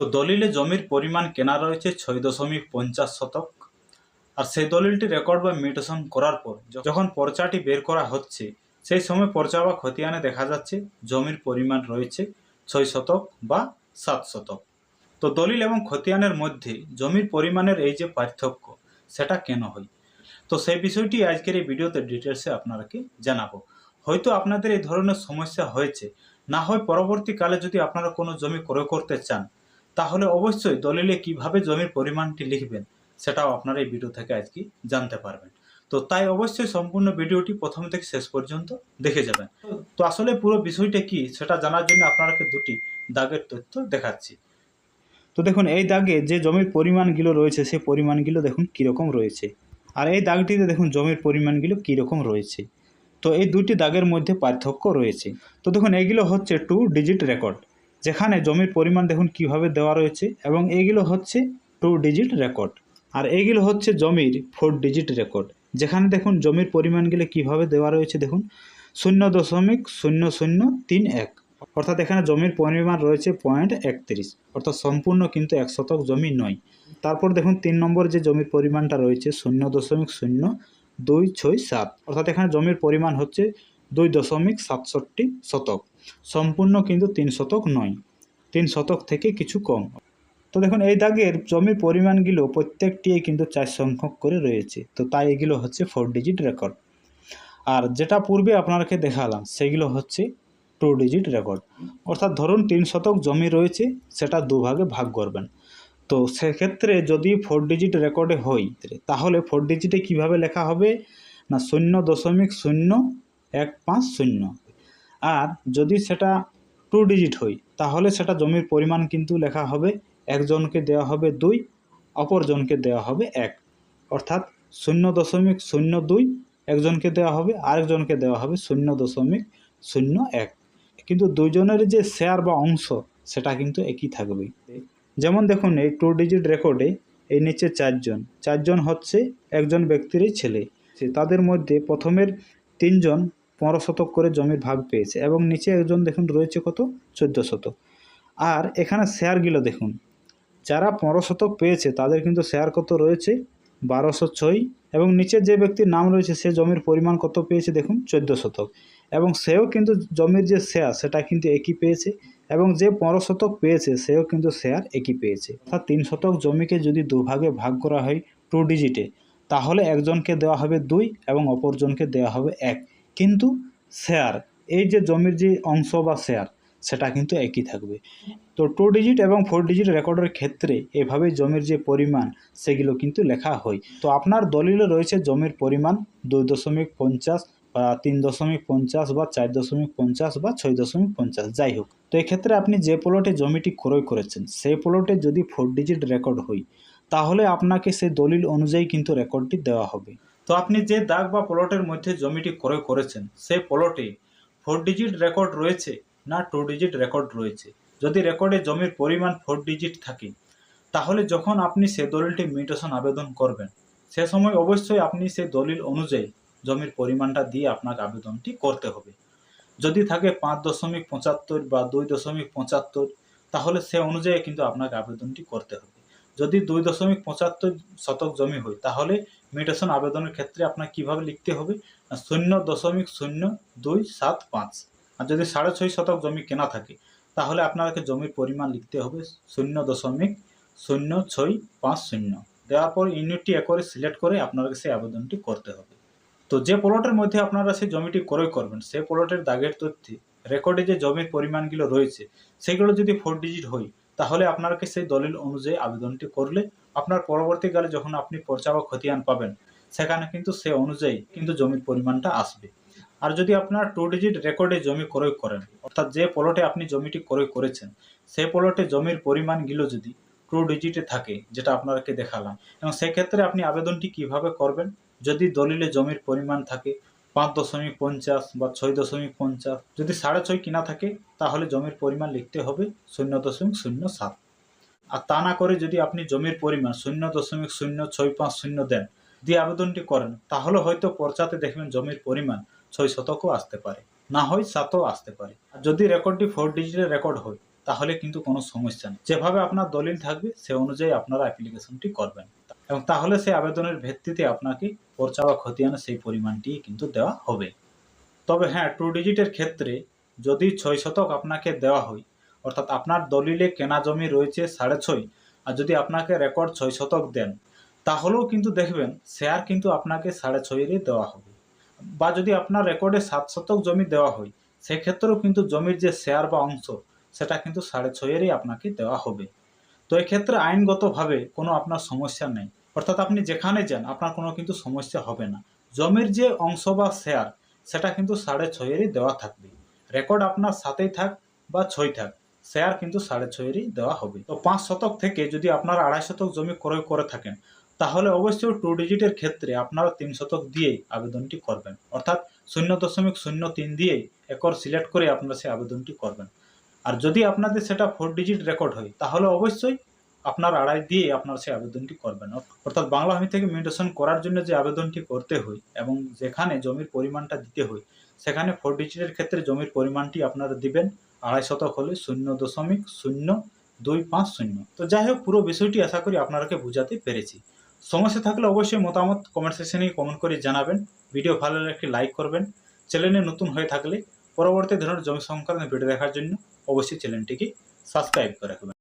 তো দলিলে জমির পরিমাণ কেনা রয়েছে ছয় দশমিক পঞ্চাশ শতক। আর সেই দলিলটি রেকর্ড বা মিউটেশন করার পর যখন পর্চাটি বের করা হচ্ছে, সেই সময় পর্চা বা খতিয়ানে দেখা যাচ্ছে জমির পরিমাণ রয়েছে ছয় শতক বা সাত শতক। তো দলিল এবং খতিয়ানের মধ্যে জমির পরিমাণের এই যে পার্থক্য, সেটা কেন হয়? তো সেই বিষয়টি আজকের এই ভিডিওতে ডিটেলসে আপনাকে জানাব। হয়তো আপনাদের এই ধরনের সমস্যা হয়েছে, না হয় পরবর্তীকালে যদি আপনারা কোনো জমি ক্রয় করতে চান তাহলে অবশ্যই দলিলে কীভাবে জমির পরিমাণটি লিখবেন, সেটাও আপনারা এই ভিডিও থেকে আজকে জানতে পারবেন। তো তাই অবশ্যই সম্পূর্ণ ভিডিওটি প্রথম থেকে শেষ পর্যন্ত দেখে যাবেন। তো আসলে পুরো বিষয়টা কি, সেটা জানার জন্য আপনাকে দুটি দাগের তথ্য দেখাচ্ছি। তো দেখুন, এই দাগে যে জমির পরিমাণগুলো রয়েছে, সেই পরিমাণগুলো দেখুন কীরকম রয়েছে। আর এই দাগটিতে দেখুন জমির পরিমাণগুলো কীরকম রয়েছে। তো এই দুটি দাগের মধ্যে পার্থক্য রয়েছে। তো দেখুন এইগুলো হচ্ছে টু ডিজিট রেকর্ড যেখানে জমির পরিমাণ দেখুন কীভাবে দেওয়া রয়েছে, এবং এইগুলো হচ্ছে টু ডিজিট রেকর্ড আর এইগুলো হচ্ছে জমির ফোর ডিজিট রেকর্ড যেখানে দেখুন জমির পরিমাণগুলো কীভাবে দেওয়া রয়েছে দেখুন, শূন্য দশমিক শূন্য শূন্য তিন এক। অর্থাৎ এখানে জমির পরিমাণ রয়েছে পয়েন্ট একত্রিশ। অর্থাৎ সম্পূর্ণ কিন্তু এক শতক জমি নয়। তারপর দেখুন তিন নম্বর যে জমির পরিমাণটা রয়েছে, শূন্য দশমিক শূন্য দুই ছয় সাত। অর্থাৎ এখানে জমির পরিমাণ হচ্ছে দুই দশমিক সাতষট্টি শতক। সম্পূর্ণ কিন্তু তিন শতক নয়, তিন শতক থেকে কিছু কম। তো দেখুন, এই দাগের জমির পরিমাণগুলো প্রত্যেকটি কিন্তু চার সংখ্যক করে রয়েছে। তো তাই এগুলো হচ্ছে ফোর ডিজিট রেকর্ড আর যেটা পূর্বে আপনাকে দেখালাম, সেগুলো হচ্ছে টু ডিজিট রেকর্ড অর্থাৎ ধরুন, তিন শতক জমি রয়েছে, সেটা দুভাগে ভাগ করবেন। তো সেক্ষেত্রে যদি ফোর ডিজিট রেকর্ডে হয়, তাহলে ফোর ডিজিটে কীভাবে লেখা হবে? না, শূন্য দশমিক শূন্য এক পাঁচ শূন্য। আর যদি সেটা টু ডিজিট হয়, তাহলে সেটা জমির পরিমাণ কিন্তু লেখা হবে একজনকে দেওয়া হবে দুই, অপরজনকে দেওয়া হবে এক। অর্থাৎ শূন্য দশমিক শূন্য দুই একজনকে দেওয়া হবে, আরেকজনকে দেওয়া হবে শূন্য দশমিক শূন্য এক। কিন্তু দুজনের যে শেয়ার বা অংশ, সেটা কিন্তু একই থাকবে। যেমন দেখুন, এই টু ডিজিট রেকর্ডে এই নিচে চারজন চারজন হচ্ছে একজন ব্যক্তিরই ছেলে। তাদের মধ্যে প্রথমের তিনজন পনেরো শতক করে জমির ভাগ পেয়েছে এবং নিচে একজন দেখুন রয়েছে কত? চোদ্দ শতক। আর এখানে শেয়ারগুলো দেখুন। যারা পনেরো শতক পেয়েছে তাদের কিন্তু শেয়ার কত রয়েছে? বারোশো ছয়। এবং নিচে যে ব্যক্তির নাম রয়েছে সে জমির পরিমাণ কত পেয়েছে দেখুন? চোদ্দ শতক। এবং সেও কিন্তু জমির যে শেয়ার সেটা কিন্তু একই পেয়েছে এবং যে পনেরো শতক পেয়েছে সেও কিন্তু শেয়ার একই পেয়েছে। অর্থাৎ তিন শতক জমিকে যদি দুভাগে ভাগ করা হয় টু ডিজিটে, তাহলে একজনকে দেওয়া হবে দুই এবং অপরজনকে দেওয়া হবে এক। কিন্তু শেয়ার এই যে জমির যে অংশ বা শেয়ার সেটা কিন্তু একই থাকবে। তো টু ডিজিট এবং ফোর ডিজিট রেকর্ডের ক্ষেত্রে এভাবে জমির যে পরিমাণ, সেগুলো কিন্তু লেখা হয়। তো আপনার দলিলে রয়েছে জমির পরিমাণ দুই দশমিক পঞ্চাশ বা তিন দশমিক পঞ্চাশ বা চার দশমিক পঞ্চাশ বা ছয় দশমিক পঞ্চাশ, যাই হোক। তো এক্ষেত্রে আপনি যে প্লটে জমিটি ক্রয় করেছেন, সেই প্লটে যদি ফোর ডিজিট রেকর্ড হয়, তাহলে আপনাকে সেই দলিল অনুযায়ী কিন্তু রেকর্ডটি দেওয়া হবে। তো আপনি যে দাগ বা প্লটের মধ্যে জমিটি ক্রয় করেছেন, সেই প্লটে ফোর ডিজিট রেকর্ড রয়েছে না টু ডিজিট রেকর্ড রয়েছে? যদি রেকর্ডে জমির পরিমাণ ফোর ডিজিট থাকে, তাহলে যখন আপনি সে দলিলটি মিউটেশন আবেদন করবেন, সে সময় অবশ্যই আপনি সে দলিল অনুযায়ী জমির পরিমাণটা দিয়ে আপনাকে আবেদনটি করতে হবে। যদি থাকে পাঁচ দশমিক পঁচাত্তর বা দুই দশমিক পঁচাত্তর, তাহলে সে অনুযায়ী কিন্তু আপনাকে আবেদনটি করতে হবে। যদি দুই দশমিক পঁচাত্তর শতক জমি হয়, তাহলে মিউটেশন আবেদনের ক্ষেত্রে আপনার কীভাবে লিখতে হবে? শূন্য দশমিক শূন্য দুই সাত পাঁচ। আর যদি সাড়ে ছয় শতক জমি কেনা থাকে, তাহলে আপনাকে জমির পরিমাণ লিখতে হবে শূন্য দশমিক শূন্য ছয় পাঁচ শূন্য। দেওয়ার পর ইউনিটটি একরে সিলেক্ট করে আপনাকে সেই আবেদনটি করতে হবে। তো যে প্লটের মধ্যে আপনারা সেই জমিটি ক্রয় করবেন, সেই প্লটের দাগের তথ্যে রেকর্ডে যে জমির পরিমাণগুলো রয়েছে, সেগুলো যদি ফোর ডিজিট হয় তাহলে আপনাকে সেই দলিল অনুযায়ী আবেদনটি করলে আপনার পরবর্তীকালে যখন আপনি পর্চা বা খতিয়ান পাবেন, সেখানে কিন্তু সে অনুযায়ী কিন্তু জমির পরিমাণটা আসবে। আর যদি আপনার টু ডিজিট রেকর্ডে জমি ক্রয় করেন, অর্থাৎ যে প্লটে আপনি জমিটি ক্রয় করেছেন, সে প্লটে জমির পরিমাণগুলো যদি টু ডিজিটে থাকে, যেটা আপনাকে দেখালাম, এবং সেক্ষেত্রে আপনি আবেদনটি কীভাবে করবেন? যদি দলিলে জমির পরিমাণ থাকে পাঁচ দশমিক পঞ্চাশ বা ছয় দশমিক পঞ্চাশ। যদি সাড়ে ছয় কিনা থাকে, তাহলে জমির পরিমাণ লিখতে হবে শূন্য দশমিক শূন্য সাত। আর তা না করে যদি আপনি জমির পরিমাণ শূন্য দশমিক শূন্য ছয় পাঁচ শূন্য দেন, দিয়ে আবেদনটি করেন, তাহলে হয়তো পর্চাতে দেখবেন জমির পরিমাণ ছয় শতকও আসতে পারে। না হয় সাতও আসতে পারে। আর যদি রেকর্ডটি ফোর ডিজিটের রেকর্ড হয়, তাহলে কিন্তু কোনো সমস্যা নেই। যেভাবে আপনার দলিল থাকবে, সে অনুযায়ী আপনারা অ্যাপ্লিকেশনটি করবেন। এবং তাহলে সেই আবেদনের ভিত্তিতে আপনাকে পর্চা বা খতিয়ানে সেই পরিমাণটি কিন্তু দেওয়া হবে। তবে হ্যাঁ টু ডিজিটের ক্ষেত্রে যদি ছয় শতক আপনাকে দেওয়া হয়, অর্থাৎ আপনার দলিলে কেনা জমি রয়েছে সাড়ে ছয়, আর যদি আপনাকে রেকর্ড ছয় শতক দেন, তাহলেও কিন্তু দেখবেন শেয়ার কিন্তু আপনাকে সাড়ে ছয়েরই দেওয়া হবে। বা যদি আপনার রেকর্ডে সাত শতক জমি দেওয়া হয়, সেক্ষেত্রেও কিন্তু জমির যে শেয়ার বা অংশ, সেটা কিন্তু সাড়ে ছয়েরই আপনাকে দেওয়া হবে। তো এক্ষেত্রে আইনগতভাবে কোনো আপনার সমস্যা নেই। অর্থাৎ আপনি যেখানে যান, আপনার কোনো কিন্তু সমস্যা হবে না। জমির যে অংশ বা শেয়ার, সেটা কিন্তু সাড়ে ছয়েরই দেওয়া থাকবে। রেকর্ড আপনার সাতেই থাক বা ছয় থাক, শেয়ার কিন্তু সাড়ে ছয়েরই দেওয়া হবে। তো পাঁচ শতক থেকে যদি আপনারা আড়াই শতক জমি ক্রয় করে থাকেন, তাহলে অবশ্যই টু ডিজিটের ক্ষেত্রে আপনারা তিন শতক দিয়েই আবেদনটি করবেন। অর্থাৎ শূন্য দশমিক শূন্য তিন দিয়েই একর সিলেক্ট করে আপনারা সেই আবেদনটি করবেন। আর যদি আপনাদের সেটা ফোর ডিজিট রেকর্ড হয়, তাহলে অবশ্যই আপনার আড়াই দিয়ে আপনার সেই আবেদনটি করবেন। অর্থাৎ বাংলা ভূমি থেকে মিউটেশন করার জন্য যে আবেদনটি করতে হয় এবং যেখানে জমির পরিমাণটা দিতে হয়, সেখানে ফোর ডিজিটের ক্ষেত্রে জমির পরিমাণটি আপনারা দিবেন। আড়াই শতক হলে শূন্য দশমিক শূন্য দুই পাঁচ শূন্য। তো যাই হোক, পুরো বিষয়টি আশা করি আপনারাকে বোঝাতে পেরেছি। সমস্যা থাকলে অবশ্যই মতামত কমেন্ট সেকশনে কমেন্ট করে জানাবেন। ভিডিও ভালো লাগলে একটি লাইক করবেন। চ্যানেলে নতুন হয়ে থাকলে পরবর্তী ধরনের জমি সংক্রান্ত ভিডিও দেখার জন্য অবশ্যই চ্যানেলটিকে সাবস্ক্রাইব করে রাখবেন।